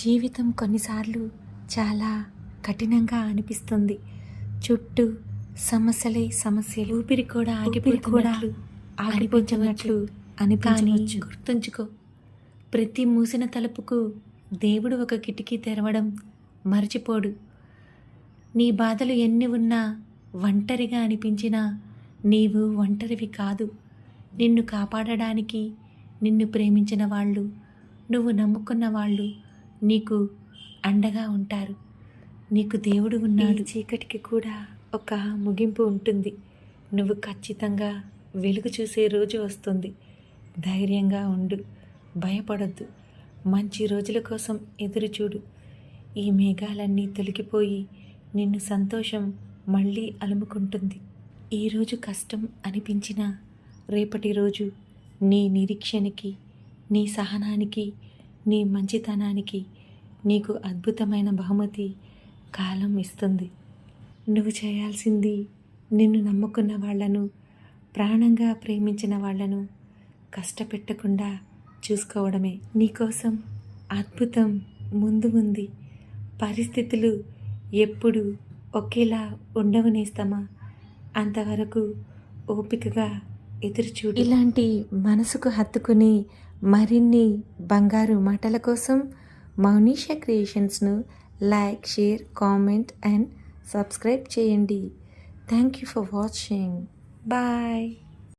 జీవితం కొన్నిసార్లు చాలా కఠినంగా అనిపిస్తుంది. చుట్టూ సమస్యలే సమస్యలు. ఊపిరి కూడా ఊపిరి కూడా ఆగిపోతున్నట్లు ఆగిపోతున్నట్లు కానీ గుర్తుంచుకో ప్రతి మూసిన తలుపుకు దేవుడు ఒక కిటికీ తెరవడం మర్చిపోడు. నీ బాధలు ఎన్ని ఉన్నా ఒంటరిగా అనిపించినా నీవు ఒంటరివి కాదు. నిన్ను కాపాడడానికి నిన్ను ప్రేమించిన వాళ్ళు నువ్వు నమ్ముకున్న వాళ్ళు నీకు అండగా ఉంటారు. నీకు దేవుడు ఉన్నాడు. చీకటికి కూడా ఒక ముగింపు ఉంటుంది. నువ్వు ఖచ్చితంగా వెలుగు చూసే రోజు వస్తుంది. ధైర్యంగా ఉండు. భయపడొద్దు. మంచి రోజుల కోసం ఎదురు చూడు. ఈ మేఘాలన్నీ తొలగిపోయి నిన్ను సంతోషం మళ్ళీ అలుముకుంటుంది. ఈరోజు కష్టం అనిపించిన రేపటి రోజు నీ నిరీక్షణకి నీ సహనానికి నీ మంచితనానికి నీకు అద్భుతమైన బహుమతి కాలం ఇస్తుంది. నువ్వు చేయాల్సింది నిన్ను నమ్ముకున్న వాళ్ళను ప్రాణంగా ప్రేమించిన వాళ్ళను కష్టపెట్టకుండా చూసుకోవడమే. నీకోసం అద్భుతం ముందు ఉంది. పరిస్థితులు ఎప్పుడు ఒకేలా ఉండవనేస్తామా అంతవరకు ఓపికగా ఎదురుచూడు. ఇలాంటి మనసుకు హత్తుకుని మరిన్ని బంగారు మాటల కోసం Mounisha క్రియేషన్స్ను like share comment and subscribe చేయండి. Thank you for watching. Bye.